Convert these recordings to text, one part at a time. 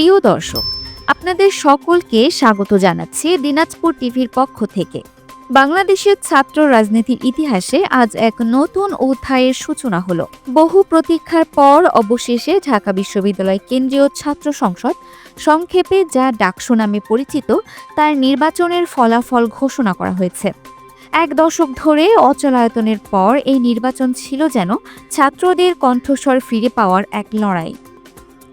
প্রিয় দর্শক, আপনাদের সকলকে স্বাগত জানাচ্ছি দিনাজপুর টিভির পক্ষ থেকে। বাংলাদেশের ছাত্র রাজনীতির ইতিহাসে আজ এক নতুন অধ্যায়ের সূচনা হলো। বহু প্রতীক্ষার পর অবশেষে ঢাকা বিশ্ববিদ্যালয় কেন্দ্রীয় ছাত্র সংসদ সংক্ষেপে যা ডাকসু নামে পরিচিত, তার নির্বাচনের ফলাফল ঘোষণা করা হয়েছে। এক দশক ধরে অচলায়তনের পর এই নির্বাচন ছিল যেন ছাত্রদের কণ্ঠস্বর ফিরে পাওয়ার এক লড়াই।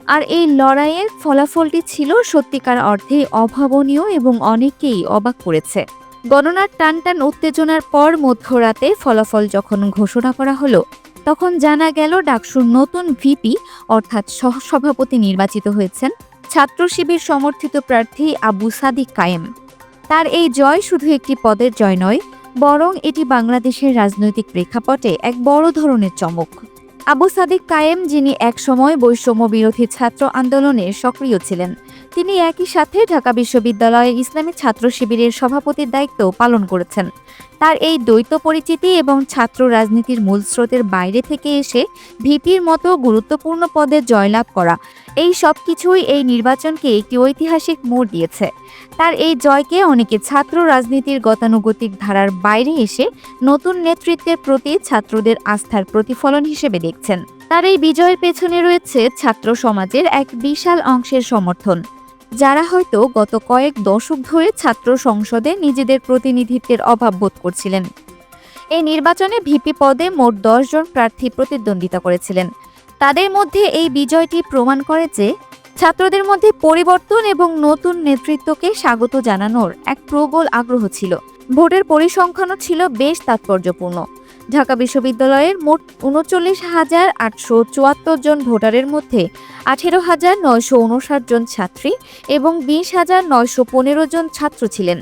আর এই লড়াইয়ের ফলাফলটি ছিল সত্যিকার অর্থে অভাবনীয় এবং অনেকেই অবাক করেছে। গণনার টান টান উত্তেজনার পর মধ্যরাতে ফলাফল যখন ঘোষণা করা হলো, তখন জানা গেল ডাকসুর নতুন ভিপি, অর্থাৎ সহসভাপতি নির্বাচিত হয়েছেন ছাত্র শিবির সমর্থিত প্রার্থী আবু সাদিক কায়েম। তার এই জয় শুধু একটি পদের জয় নয়, বরং এটি বাংলাদেশের রাজনৈতিক প্রেক্ষাপটে এক বড় ধরনের চমক। আবু সাদিক কায়েম, যিনি একসময় বৈষম্য বিরোধী ছাত্র আন্দোলনে সক্রিয় ছিলেন। তিনি একই সাথে ঢাকা বিশ্ববিদ্যালয়ের ইসলামিক ছাত্র শিবিরের সভাপতির দায়িত্ব পালন করেছেন। তার এই দ্বৈত পরিচিতি এবং ছাত্র রাজনীতির মূল স্রোতের বাইরে থেকে এসে ভিপির মতো গুরুত্বপূর্ণ পদে জয়লাভ করা। এই সব কিছুই এই নির্বাচনকে একটি ঐতিহাসিক মোড় দিয়েছে। তার এই জয়কে অনেকে ছাত্র রাজনীতির গতানুগতিক ধারার বাইরে এসে নতুন নেতৃত্বের প্রতি ছাত্রদের আস্থার প্রতিফলন হিসেবে দেখছেন। তার এই বিজয়ের পেছনে রয়েছে ছাত্র সমাজের এক বিশাল অংশের সমর্থন। যারা হয়তো গত কয়েক দশক ধরে ছাত্র সংসদে নিজেদের প্রতিনিধিত্বের অভাব বোধ করছিলেন। এই নির্বাচনে ভিপি পদে মোট দশজন প্রার্থী প্রতিদ্বন্দ্বিতা করেছিলেন। তাদের মধ্যে এই বিজয়টি প্রমাণ করে যে ছাত্রদের মধ্যে পরিবর্তন এবং নতুন নেতৃত্বকে স্বাগত জানানোর এক প্রবল আগ্রহ ছিল। ভোটের পরিসংখ্যানও ছিল বেশ তাৎপর্যপূর্ণ। ঢাকা বিশ্ববিদ্যালয়ের মোট উনচল্লিশ হাজার আটশো চুয়াত্তর জন ভোটারের মধ্যে আঠেরো হাজার নয়শো উনষাট জন ছাত্রী এবং বিশ হাজার নয়শো পনেরো জন ছাত্র ছিলেন।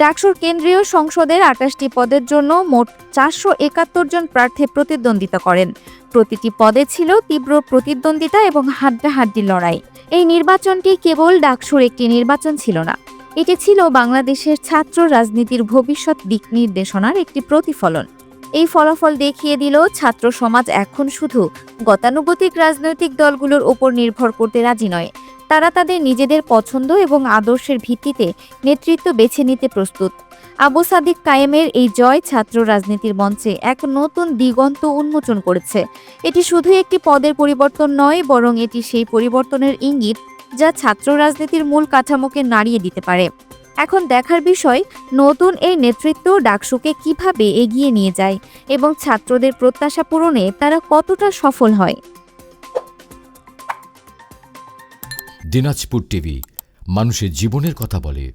ডাকসুর কেন্দ্রীয় সংসদের আটাশটি পদের জন্য মোট চারশো একাত্তর জন প্রার্থী প্রতিদ্বন্দ্বিতা করেন। প্রতিটি পদে ছিল তীব্র প্রতিদ্বন্দ্বিতা এবং হাড্ডাহাড্ডি লড়াই। এই নির্বাচনটি কেবল ডাকসুর একটি নির্বাচন ছিল না, এটি ছিল বাংলাদেশের ছাত্র রাজনীতির ভবিষ্যৎ দিক নির্দেশনার একটি প্রতিফলন। এই ফলাফল দেখিয়ে দিল ছাত্র সমাজ এখন শুধু গতানুগতিক রাজনৈতিক দলগুলোর ওপর নির্ভর করতে রাজি নয়। তারা তাদের নিজেদের পছন্দ এবং আদর্শের ভিত্তিতে নেতৃত্ব বেছে নিতে প্রস্তুত। আবু সাদিক কায়েমের এই জয় ছাত্র রাজনীতির মঞ্চে এক নতুন দিগন্ত উন্মোচন করেছে। এটি শুধু একটি পদের পরিবর্তন নয়, বরং এটি সেই পরিবর্তনের ইঙ্গিত যা ছাত্র রাজনীতির মূল কাঠামোকে নাড়িয়ে দিতে পারে। এখন দেখার বিষয়, নতুন এই নেতৃত্ব ডাকসুকে কীভাবে এগিয়ে নিয়ে যায় এবং ছাত্রদের প্রত্যাশা পূরণে তারা কতটা সফল হয়? দিনাজপুর টিভি, মানুষের জীবনের কথা বলে।